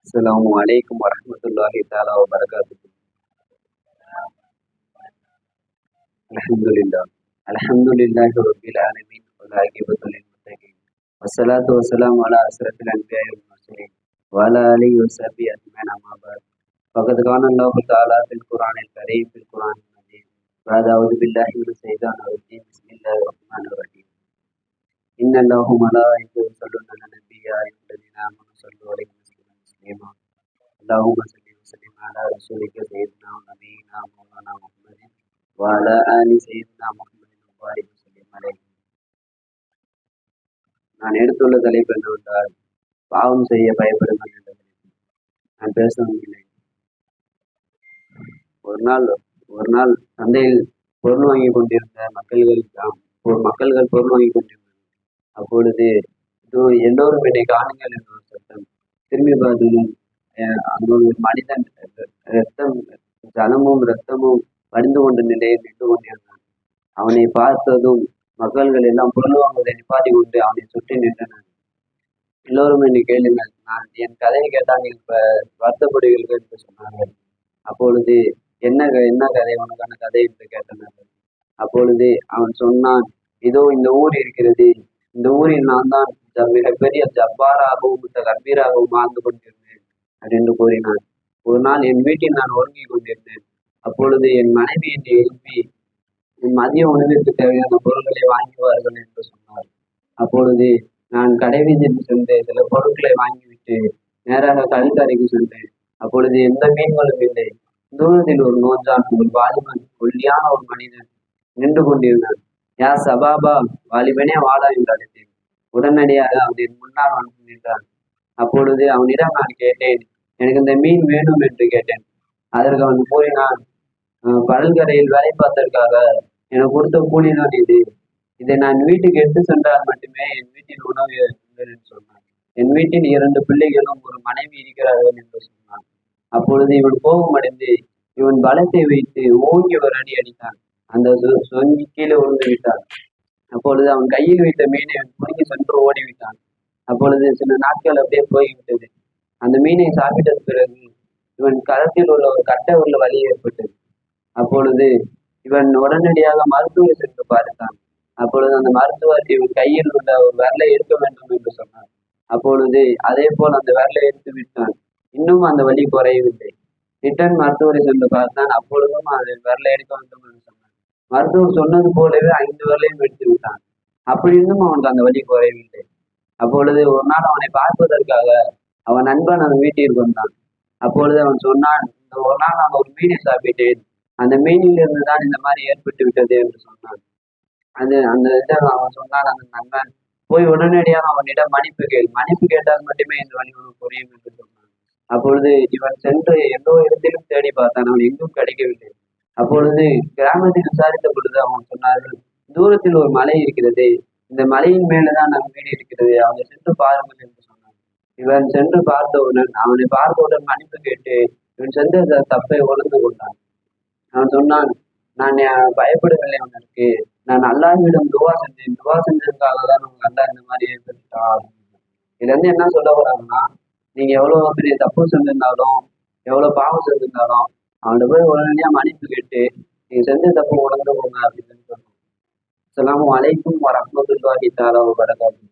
அஸ்லாம் வலைக்கம் வரமத்துல்லாஹி தாலா வரகாத்து அலமதுல்லா அலமதுல்லாஹி ரபில் ஆலமீன் உலாகிபத்துலின் முத்தகீன் வசலாத்து வசலாம் அலா அசரத்தில் அன்பியாய் முர்சலின் வாலா அலி யுசபி அத்மேன் அமாபாத் பகத் கான் அல்லாஹு தாலா பில் குரானில் கரீம் பில் குரான் بعد أعوذ بالله من الشيطان الرجيم بسم الله الرحمن الرحيم إن الله وملائكته يصلون على النبي يا أيها الذين آمنوا صلوا عليه وسلموا تسليما اللهم صل وسلم على رسولك سيدنا ونبينا مولانا محمد وعلى آل سيدنا محمد وبارك وسلم عليه நான் எடுத்துள்ள தலைப்பு என்னவென்றால் பாவம் செய்ய பயப்படுங்கள் என்ற தலைப்பு நான் பேச வந்துள்ளேன் ஒரு நாள் ஒரு நாள் சந்தையில் பொருள் வாங்கி கொண்டிருந்த மக்கள்கள் மக்கள்கள் பொருள் வாங்கி கொண்டிருந்தனர். அப்பொழுது இதோ எல்லோரும் என்னை காணுங்கள் என்ற ஒரு சத்தம் திரும்பி பார்த்ததும் அந்த ஒரு மனிதன் ரத்தம் ஜலமும் ரத்தமும் வடிந்து கொண்ட நிலையில் நின்று கொண்டிருந்தான். அவனை பார்த்ததும் மக்கள்கள் எல்லாம் பொருள் வாங்குவதை நிப்பாட்டி கொண்டு அவனை சுற்றி நின்றனர். எல்லோரும் என்னை கேளுங்கள் நான் என் கதையை கேட்டால் நீங்கள் இப்ப வருத்தப்படுவீர்கள் என்று சொன்னார்கள். அப்பொழுது என்ன க- என்ன கதை? உனக்கான கதை என்று கேட்டனர் அப்பொழுது அவன் சொன்னான் இதோ இந்த ஊர் இருக்கிறது. இந்த ஊரில் நான் தான் மிகப்பெரிய ஜப்பாராகவும் மிக கம்பீராகவும் வாழ்ந்து கொண்டிருந்தேன் அப்படின்னு கூறினான். ஒரு நாள் என் வீட்டில் நான் ஒருங்கிக் கொண்டிருந்தேன். அப்பொழுது என் மனைவி என்னை எழுப்பி என் மதிய உணவிற்கு தேவையான பொருட்களை வாங்குவார்கள் என்று சொன்னார். அப்பொழுது நான் கடை வீதிக்கு சென்று சில பொருட்களை வாங்கிவிட்டு நேராக கழுத்தறைக்கு சென்றேன். அப்பொழுது எந்த மீன்களும் இல்லை. தூரத்தில் ஒரு நோஞ்சான் ஒரு வாலிபன் ஒல்லியான ஒரு மனிதன் நின்று கொண்டிருந்தான். யா சபாபா வாலிபனே வாடா என்று அழைத்தேன். உடனடியாக அவன் என் முன்னால் வந்து நின்றான். அப்பொழுது அவனிடம் நான் கேட்டேன் எனக்கு இந்த மீன் வேணும் என்று கேட்டேன். அதற்கு அவன் கூறினான் "அஹ், வேலை பார்த்ததற்காக எனக்கு கொடுத்த கூலிதான் இது. இதை நான் வீட்டுக்கு எடுத்து சென்றால் மட்டுமே என் வீட்டில் உணவு என்று சொன்னான். என் வீட்டில் இரண்டு பிள்ளைகளும் ஒரு மனைவி இருக்கிறார்கள் என்று சொன்னான். அப்பொழுது இவன் கோபமடைந்து இவன் பலத்தை வைத்து ஓங்கி ஒரு அடி அடித்தான். அந்த சொங்கி கீழே விழுந்து விட்டான். அப்பொழுது அவன் கையில் வைத்த மீனை அவன் சென்று ஓடிவிட்டான் அப்பொழுது சில நாட்கள் அப்படியே போய்விட்டது. அந்த மீனை சாப்பிட்ட பிறகு இவன் கரத்தில் உள்ள ஒரு கட்டை உள்ள வலி ஏற்பட்டது. அப்பொழுது இவன் உடனடியாக மருத்துவர் சென்று பார்த்தான். அப்பொழுது அந்த மருத்துவர் இவன் கையில் உள்ள ஒரு விரலை எடுக்க வேண்டும் என்று சொன்னார் அப்பொழுது அதே போல் அந்த விரலை எடுத்து விட்டான். இன்னும் அந்த வலி குறையவில்லை. ரிட்டன் மருத்துவரை சென்று பார்த்தான் அப்பொழுதும் அது விரலை எடுக்க வேண்டும் என்று சொன்னான். மருத்துவர் சொன்னது போலவே ஐந்து விரலையும் எடுத்து விட்டான். அப்படி இருந்தும் அவனுக்கு அந்த வலி குறையவில்லை. அப்பொழுது ஒரு நாள் அவனை பார்ப்பதற்காக அவன் நண்பன் அவன் வீட்டிற்கு வந்தான். அப்பொழுது அவன் சொன்னான் இந்த ஒரு நாள் நான் ஒரு மீனை சாப்பிட்டேன். அந்த மீனிலிருந்து தான் இந்த மாதிரி ஏற்பட்டு விட்டது என்று சொன்னான். அது அந்த இதை அவன் சொன்னான் அந்த நண்பன். போய் உடனடியாக அவனிடம் மன்னிப்பு கேள். மன்னிப்பு கேட்டால் மட்டுமே இந்த வழி உனக்கு புரியும் என்று சொன்னான். அப்பொழுது இவன் சென்று எல்லோ இடத்திலும் தேடி பார்த்தான். அவன் எங்கும் கிடைக்கவில்லை. அப்பொழுது கிராமத்தில் விசாரித்த பொழுது அவன் சொன்னார்கள் தூரத்தில் ஒரு மலை இருக்கிறது. இந்த மலையின் மேலதான் நம் வீடு இருக்கிறது. அவனை சென்று பாருங்கள் என்று சொன்னான். இவன் சென்று பார்த்தவுடன் அவனை பார்த்தவுடன் மன்னிப்பு கேட்டு இவன் சென்று தப்பை உணர்ந்து கொண்டான். அவன் சொன்னான் நான் பயப்படவில்லை உனக்கு நான் அல்லாஹ்விடம் துவா செஞ்சேன். துவா செஞ்சதுக்காக தான் உங்க அல்லா இந்த மாதிரி ஏற்படுத்தான் இதுல இருந்து என்ன சொல்ல போறாங்கன்னா நீங்க எவ்வளவு பெரிய தப்பு செஞ்சிருந்தாலும் எவ்வளவு பாவம் செஞ்சிருந்தாலும் அவன்கிட்ட போய் உடனடியா மன்னிப்பு கேட்டு நீங்க செஞ்ச தப்பு உணர்ந்து போங்க அப்படின்னு சொல்லணும் அஸ்ஸலாமு அலைக்கும் வரஹ்மத்துல்லாஹி தஆலா வபரகாத்துஹு.